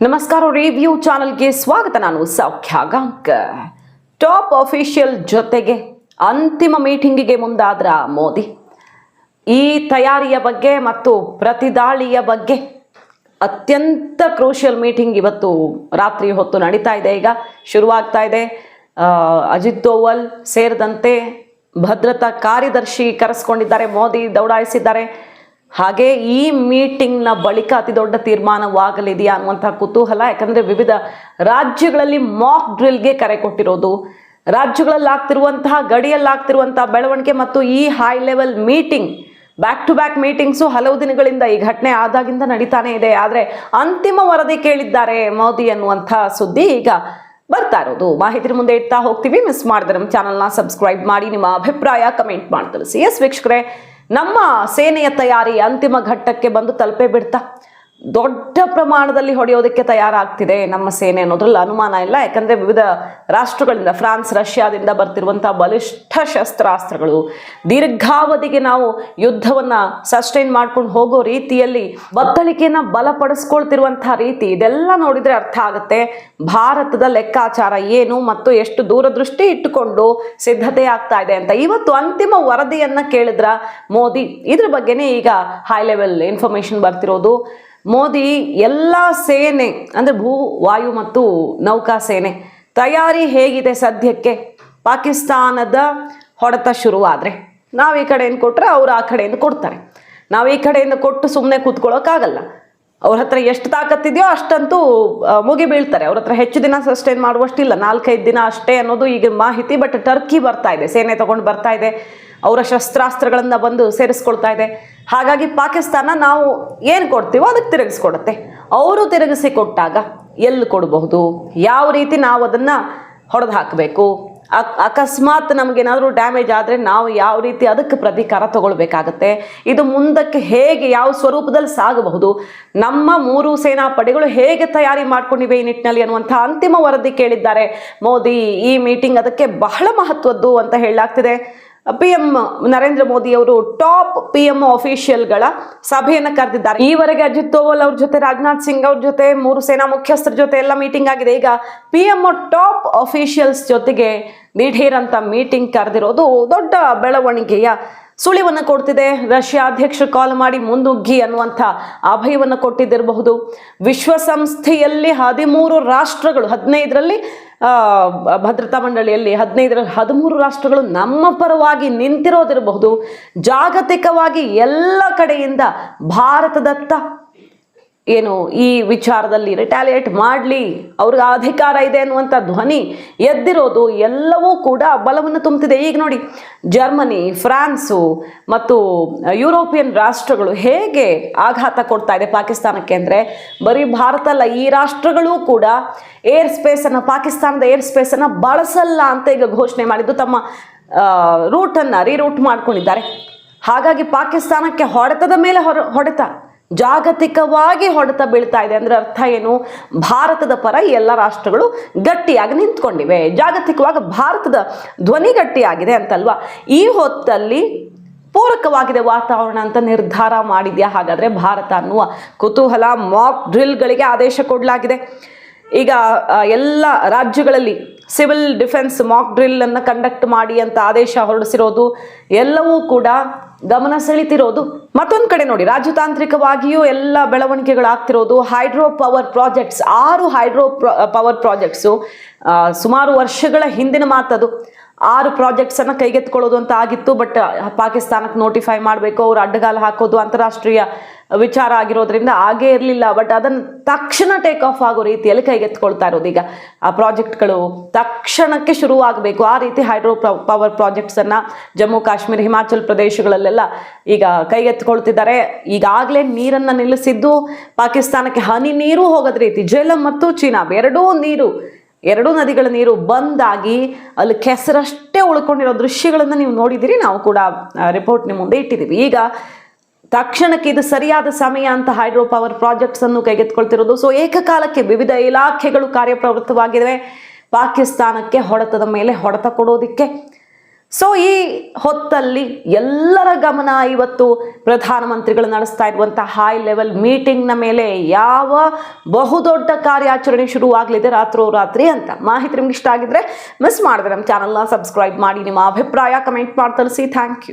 ನಮಸ್ಕಾರ ರಿವ್ಯೂ ಚಾನಲ್ಗೆ ಸ್ವಾಗತ. ನಾನು ಸೌಖ್ಯ ಗಾಂಕರ್ ಟಾಪ್ ಅಫಿಷಿಯಲ್ ಜೊತೆಗೆ ಅಂತಿಮ ಮೀಟಿಂಗಿಗೆ ಮುಂದಾದ್ರ ಮೋದಿ. ಈ ತಯಾರಿಯ ಬಗ್ಗೆ ಮತ್ತು ಪ್ರತಿದಾಳಿಯ ಬಗ್ಗೆ ಅತ್ಯಂತ ಕ್ರೂಷಿಯಲ್ ಮೀಟಿಂಗ್ ಇವತ್ತು ರಾತ್ರಿ ಹೊತ್ತು ನಡೀತಾ ಇದೆ. ಈಗ ಶುರುವಾಗ್ತಾ ಇದೆ. ಅಜಿತ್ ದೋವಲ್ ಸೇರಿದಂತೆ ಭದ್ರತಾ ಕಾರ್ಯದರ್ಶಿ ಕರೆಸ್ಕೊಂಡಿದ್ದಾರೆ. ಮೋದಿ ದೌಡಾಯಿಸಿದ್ದಾರೆ. ಹಾಗೆ ಈ ಮೀಟಿಂಗ್ನ ಬಳಿಕ ಅತಿ ದೊಡ್ಡ ತೀರ್ಮಾನವಾಗಲಿದೆಯಾ ಅನ್ನುವಂತಹ ಕುತೂಹಲ, ಯಾಕಂದ್ರೆ ವಿವಿಧ ರಾಜ್ಯಗಳಲ್ಲಿ ಮಾಕ್ ಡ್ರಿಲ್ಗೆ ಕರೆ ಕೊಟ್ಟಿರೋದು. ರಾಜ್ಯಗಳಲ್ಲಿ ಆಗ್ತಿರುವಂತಹ ಗಡಿಯಲ್ಲಿ ಬೆಳವಣಿಗೆ ಮತ್ತು ಈ high level meeting back to back meetings ಹಲವು ದಿನಗಳಿಂದ ಈ ಘಟನೆ ಆದಾಗಿಂದ ನಡೀತಾನೆ ಇದೆ. ಆದರೆ ಅಂತಿಮ ವರದಿ ಕೇಳಿದ್ದಾರೆ ಮೋದಿ ಅನ್ನುವಂಥ ಸುದ್ದಿ ಈಗ ಬರ್ತಾ ಇರೋದು. ಮಾಹಿತಿ ಮುಂದೆ ಇಡ್ತಾ ಹೋಗ್ತೀವಿ. ಮಿಸ್ ಮಾಡಿದ್ರೆ ನಮ್ಮ ಚಾನಲ್ನ ಸಬ್ಸ್ಕ್ರೈಬ್ ಮಾಡಿ, ನಿಮ್ಮ ಅಭಿಪ್ರಾಯ ಕಮೆಂಟ್ ಮಾಡಿ ತಿಳಿಸಿ. ಎಸ್ ವೀಕ್ಷಕರೇ ನಮ್ಮ ಸೇನೆಯ ತಯಾರಿ ಅಂತಿಮ ಘಟ್ಟಕ್ಕೆ ಬಂದು ತಲುಪೇ ಬಿಡ್ತಾ? ದೊಡ್ಡ ಪ್ರಮಾಣದಲ್ಲಿ ಹೊಡೆಯೋದಕ್ಕೆ ತಯಾರಾಗ್ತಿದೆ ನಮ್ಮ ಸೇನೆ ಅನ್ನೋದ್ರಲ್ಲಿ ಅನುಮಾನ ಇಲ್ಲ. ಯಾಕಂದ್ರೆ ವಿವಿಧ ರಾಷ್ಟ್ರಗಳಿಂದ, ಫ್ರಾನ್ಸ್, ರಷ್ಯಾದಿಂದ ಬರ್ತಿರುವಂತಹ ಬಲಿಷ್ಠ ಶಸ್ತ್ರಾಸ್ತ್ರಗಳು ದೀರ್ಘಾವಧಿಗೆ ನಾವು ಯುದ್ಧವನ್ನ ಸಸ್ಟೈನ್ ಮಾಡ್ಕೊಂಡು ಹೋಗೋ ರೀತಿಯಲ್ಲಿ ಬತ್ತಳಿಕೆಯನ್ನ ಬಲಪಡಿಸ್ಕೊಳ್ತಿರುವಂತಹ ರೀತಿ ಇದೆಲ್ಲ ನೋಡಿದ್ರೆ ಅರ್ಥ ಆಗುತ್ತೆ. ಭಾರತದ ಲೆಕ್ಕಾಚಾರ ಏನು ಮತ್ತು ಎಷ್ಟು ದೂರದೃಷ್ಟಿ ಇಟ್ಟುಕೊಂಡು ಸಿದ್ಧತೆ ಆಗ್ತಾ ಇದೆ ಅಂತ. ಇವತ್ತು ಅಂತಿಮ ವರದಿಯನ್ನ ಕೇಳಿದ್ರ ಮೋದಿ? ಇದ್ರ ಬಗ್ಗೆನೇ ಈಗ ಹೈ ಲೆವೆಲ್ ಇನ್ಫಾರ್ಮೇಶನ್ ಬರ್ತಿರೋದು. ಮೋದಿ ಎಲ್ಲ ಸೇನೆ, ಅಂದರೆ ಭೂ, ವಾಯು ಮತ್ತು ನೌಕಾ ಸೇನೆ ತಯಾರಿ ಹೇಗಿದೆ ಸದ್ಯಕ್ಕೆ? ಪಾಕಿಸ್ತಾನದ ಹೊಡೆತ ಶುರುವಾದರೆ ನಾವು ಈ ಕಡೆಯಿಂದ ಕೊಟ್ಟರೆ ಅವ್ರು ಆ ಕಡೆಯಿಂದ ಕೊಡ್ತಾರೆ. ನಾವು ಈ ಕಡೆಯಿಂದ ಕೊಟ್ಟು ಸುಮ್ಮನೆ ಕೂತ್ಕೊಳ್ಳೋಕ್ಕಾಗಲ್ಲ ಅವ್ರ ಹತ್ರ ಎಷ್ಟು ತಾಕತ್ತಿದೆಯೋ ಅಷ್ಟಂತೂ ಮುಗಿ ಬೀಳ್ತಾರೆ. ಅವ್ರ ಹತ್ರ ಹೆಚ್ಚು ದಿನ ಸಸ್ಟೈನ್ ಮಾಡುವಷ್ಟಿಲ್ಲ. ನಾಲ್ಕೈದು ದಿನ ಅಷ್ಟೇ ಅನ್ನೋದು ಈಗ ಮಾಹಿತಿ ಬಟ್ ಟರ್ಕಿ ಬರ್ತಾ ಇದೆ, ಸೇನೆ ತೊಗೊಂಡು ಬರ್ತಾ ಇದೆ. ಅವರ ಶಸ್ತ್ರಾಸ್ತ್ರಗಳನ್ನು ಬಂದು ಸೇರಿಸ್ಕೊಳ್ತಾ ಇದೆ. ಹಾಗಾಗಿ ಪಾಕಿಸ್ತಾನ ನಾವು ಏನು ಕೊಡ್ತೀವೋ ಅದಕ್ಕೆ ತಿರುಗಿಸ್ಕೊಡುತ್ತೆ. ಅವರು ತಿರುಗಿಸಿ ಕೊಟ್ಟಾಗ ಎಲ್ಲಿ ಕೊಡಬಹುದು? ಯಾವ ರೀತಿ ನಾವು ಅದನ್ನು ಹೊಡೆದು ಹಾಕಬೇಕು ಅಕಸ್ಮಾತ್ ನಮಗೇನಾದರೂ ಡ್ಯಾಮೇಜ್ ಆದರೆ ನಾವು ಯಾವ ರೀತಿ ಅದಕ್ಕೆ ಪ್ರತೀಕಾರ ತಗೊಳ್ಬೇಕಾಗತ್ತೆ? ಇದು ಮುಂದಕ್ಕೆ ಹೇಗೆ ಯಾವ ಸ್ವರೂಪದಲ್ಲಿ ಸಾಗಬಹುದು? ನಮ್ಮ ಮೂರು ಸೇನಾ ಪಡೆಗಳು ಹೇಗೆ ತಯಾರಿ ಮಾಡ್ಕೊಂಡಿವೆ ಈ ನಿಟ್ಟಿನಲ್ಲಿ ಅನ್ನುವಂಥ ಅಂತಿಮ ವರದಿ ಕೇಳಿದ್ದಾರೆ. ಮೋದಿ, ಈ ಮೀಟಿಂಗ್ ಅದಕ್ಕೆ ಬಹಳ ಮಹತ್ವದ್ದು ಅಂತ ಹೇಳಲಾಗ್ತಿದೆ. ಪಿ ಎಂ ನರೇಂದ್ರ ಮೋದಿ ಅವರು ಟಾಪ್ ಪಿ ಎಂ ಅಫಿಷಿಯಲ್ಗಳ ಸಭೆಯನ್ನು ಕರೆದಿದ್ದಾರೆ. ಈವರೆಗೆ ಅಜಿತ್ ದೋವಲ್ ಅವ್ರ ಜೊತೆ, ರಾಜನಾಥ್ ಸಿಂಗ್ ಅವ್ರ ಜೊತೆ, ಮೂರು ಸೇನಾ ಮುಖ್ಯಸ್ಥರ ಜೊತೆ ಎಲ್ಲ ಮೀಟಿಂಗ್ ಆಗಿದೆ. ಈಗ ಪಿ ಟಾಪ್ ಅಫಿಷಿಯಲ್ಸ್ ಜೊತೆಗೆ ದಿಢೀರ್ ಅಂತ ಮೀಟಿಂಗ್ ಕರೆದಿರೋದು ದೊಡ್ಡ ಬೆಳವಣಿಗೆಯ ಸುಳಿವನ್ನು ಕೊಡ್ತಿದೆ. ರಷ್ಯಾ ಅಧ್ಯಕ್ಷರು ಕಾಲ್ ಮಾಡಿ ಮುಂದುಗ್ಗಿ ಅನ್ನುವಂಥ ಅಭಯವನ್ನು ಕೊಟ್ಟಿದ್ದಿರಬಹುದು. ವಿಶ್ವಸಂಸ್ಥೆಯಲ್ಲಿ ಹದಿಮೂರು ರಾಷ್ಟ್ರಗಳು, ಹದಿನೈದರಲ್ಲಿ ಭದ್ರತಾ ಮಂಡಳಿಯಲ್ಲಿ ಹದಿನೈದರಲ್ಲಿ ಹದಿಮೂರು ರಾಷ್ಟ್ರಗಳು ನಮ್ಮ ಪರವಾಗಿ ನಿಂತಿರೋದಿರಬಹುದು. ಜಾಗತಿಕವಾಗಿ ಎಲ್ಲ ಕಡೆಯಿಂದ ಭಾರತದತ್ತ ಏನು ಈ ವಿಚಾರದಲ್ಲಿ ರಿಟ್ಯಾಲಿಯೇಟ್ ಮಾಡಲಿ, ಅವ್ರಿಗೆ ಅಧಿಕಾರ ಇದೆ ಅನ್ನುವಂಥ ಧ್ವನಿ ಎದ್ದಿರೋದು ಎಲ್ಲವೂ ಕೂಡ ಬಲವನ್ನು ತುಂಬುತ್ತಿದೆ ಈಗ ನೋಡಿ, ಜರ್ಮನಿ, ಫ್ರಾನ್ಸು ಮತ್ತು ಯುರೋಪಿಯನ್ ರಾಷ್ಟ್ರಗಳು ಹೇಗೆ ಆಘಾತ ಕೊಡ್ತಾ ಇದೆ ಪಾಕಿಸ್ತಾನಕ್ಕೆ ಅಂದರೆ, ಬರೀ ಭಾರತ ಅಲ್ಲ, ಈ ರಾಷ್ಟ್ರಗಳು ಕೂಡ ಏರ್ ಸ್ಪೇಸನ್ನು ಪಾಕಿಸ್ತಾನದ ಏರ್ ಸ್ಪೇಸನ್ನು ಬಳಸಲ್ಲ ಅಂತ ಈಗ ಘೋಷಣೆ ಮಾಡಿದ್ದು, ತಮ್ಮ ರೂಟನ್ನು ರೀರೂಟ್ ಮಾಡ್ಕೊಂಡಿದ್ದಾರೆ. ಹಾಗಾಗಿ ಪಾಕಿಸ್ತಾನಕ್ಕೆ ಹೊಡೆತದ ಮೇಲೆ ಹೊರ, ಹೊಡೆತ. ಜಾಗತಿಕವಾಗಿ ಹೊಡೆತ ಬೀಳ್ತಾ ಇದೆ. ಅಂದ್ರೆ ಅರ್ಥ ಏನು? ಭಾರತದ ಪರ ಎಲ್ಲ ರಾಷ್ಟ್ರಗಳು ಗಟ್ಟಿಯಾಗಿ ನಿಂತ್ಕೊಂಡಿವೆ. ಜಾಗತಿಕವಾಗಿ ಭಾರತದ ಧ್ವನಿ ಗಟ್ಟಿಯಾಗಿದೆ ಅಂತಲ್ವಾ? ಈ ಹೊತ್ತಲ್ಲಿ ಪೂರಕವಾಗಿದೆ ವಾತಾವರಣ ಅಂತ ನಿರ್ಧಾರ ಮಾಡಿದ್ಯಾ? ಹಾಗಾದ್ರೆ ಭಾರತ ಅನ್ನುವ ಕುತೂಹಲ ಮಾಕ್ ಡ್ರಿಲ್ಗಳಿಗೆ ಆದೇಶ ಕೊಡಲಾಗಿದೆ. ಈಗ ಎಲ್ಲ ರಾಜ್ಯಗಳಲ್ಲಿ ಸಿವಿಲ್ ಡಿಫೆನ್ಸ್ ಮಾಕ್ ಡ್ರಿಲ್ ಅನ್ನು ಕಂಡಕ್ಟ್ ಮಾಡಿ ಅಂತ ಆದೇಶ ಹೊರಡಿಸಿರೋದು ಎಲ್ಲವೂ ಕೂಡ ಗಮನ ಸೆಳಿತಿರೋದು. ಮತ್ತೊಂದು ಕಡೆ ನೋಡಿ, ರಾಜತಾಂತ್ರಿಕವಾಗಿಯೂ ಎಲ್ಲ ಬೆಳವಣಿಗೆಗಳಾಗ್ತಿರೋದು ಹೈಡ್ರೋ ಪವರ್ ಪ್ರಾಜೆಕ್ಟ್ಸ್ ಆರು ಹೈಡ್ರೋ ಪವರ್ ಪ್ರಾಜೆಕ್ಟ್ಸು ಸುಮಾರು ವರ್ಷಗಳ ಹಿಂದಿನ ಮಾತದು. ಆರು ಪ್ರಾಜೆಕ್ಟ್ಸ್ ಅನ್ನ ಕೈಗೆತ್ಕೊಳ್ಳೋದು ಅಂತ ಆಗಿತ್ತು ಬಟ್ ಪಾಕಿಸ್ತಾನಕ್ಕೆ ನೋಟಿಫೈ ಮಾಡಬೇಕು, ಅವ್ರು ಅಡ್ಡಗಾಲ ಹಾಕೋದು ಅಂತಾರಾಷ್ಟ್ರೀಯ ವಿಚಾರ ಆಗಿರೋದ್ರಿಂದ ಆಗೇ ಇರಲಿಲ್ಲ. ಬಟ್ ಅದನ್ನು ತಕ್ಷಣ ಟೇಕ್ ಆಫ್ ಆಗೋ ರೀತಿಯಲ್ಲಿ ಕೈಗೆತ್ಕೊಳ್ತಾ ಇರೋದು. ಈಗ ಆ ಪ್ರಾಜೆಕ್ಟ್ಗಳು ತಕ್ಷಣಕ್ಕೆ ಶುರುವಾಗಬೇಕು. ಆ ರೀತಿ ಹೈಡ್ರೋ ಪವರ್ ಪ್ರಾಜೆಕ್ಟ್ಸ್ ಅನ್ನ ಜಮ್ಮು, ಕಾಶ್ಮೀರ, ಹಿಮಾಚಲ್ ಪ್ರದೇಶಗಳಲ್ಲೆಲ್ಲ ಈಗ ಕೈಗೆತ್ಕೊಳ್ತಿದ್ದಾರೆ ಈಗಾಗಲೇ ನೀರನ್ನ ನಿಲ್ಲಿಸಿದ್ದು ಪಾಕಿಸ್ತಾನಕ್ಕೆ ಹನಿ ನೀರು ಹೋಗೋದ ರೀತಿ. ಜೇಲಂ ಮತ್ತು ಚೀನಾಬ್ ಎರಡೂ ನೀರು ಎರಡೂ ನದಿಗಳ ನೀರು ಬಂದಾಗಿ ಅಲ್ಲಿ ಕೆಸರಷ್ಟೇ ಉಳ್ಕೊಂಡಿರೋ ದೃಶ್ಯಗಳನ್ನು ನೀವು ನೋಡಿದ್ದೀರಿ. ನಾವು ಕೂಡ ರಿಪೋರ್ಟ್ ನಿಮ್ಮ ಮುಂದೆ ಇಟ್ಟಿದ್ದೀವಿ. ಈಗ ತಕ್ಷಣಕ್ಕೆ ಇದು ಸರಿಯಾದ ಸಮಯ ಅಂತ ಹೈಡ್ರೋ ಪವರ್ ಪ್ರಾಜೆಕ್ಟ್ಸ್ ಅನ್ನು ಕೈಗೆತ್ಕೊಳ್ತಿರೋದು ಸೊ ಏಕಕಾಲಕ್ಕೆ ವಿವಿಧ ಇಲಾಖೆಗಳು ಕಾರ್ಯಪ್ರವೃತ್ತವಾಗಿವೆ. ಪಾಕಿಸ್ತಾನಕ್ಕೆ ಹೊಡೆತದ ಮೇಲೆ ಹೊಡೆತ ಕೊಡೋದಿಕ್ಕೆ ಸೊ ಈ ಹೊತ್ತಲ್ಲಿ ಎಲ್ಲರ ಗಮನ ಇವತ್ತು ಪ್ರಧಾನಮಂತ್ರಿಗಳು ನಡೆಸ್ತಾ ಇರುವಂತಹ ಹೈ ಲೆವೆಲ್ ಮೀಟಿಂಗ್ನ ಮೇಲೆ ಯಾವ ಬಹುದೊಡ್ಡ ಕಾರ್ಯಾಚರಣೆ ಶುರುವಾಗಲಿದೆ ರಾತ್ರೋರಾತ್ರಿ ಅಂತ ಮಾಹಿತಿ ನಿಮ್ಗೆ ಇಷ್ಟ ಆಗಿದ್ರೆ ಮಿಸ್ ಮಾಡಿದ್ರೆ ನಮ್ಮ ಚಾನಲ್ನ ಸಬ್ಸ್ಕ್ರೈಬ್ ಮಾಡಿ, ನಿಮ್ಮ ಅಭಿಪ್ರಾಯ ಕಮೆಂಟ್ ಮಾಡಿ ತಿಳಿಸಿ. Thank you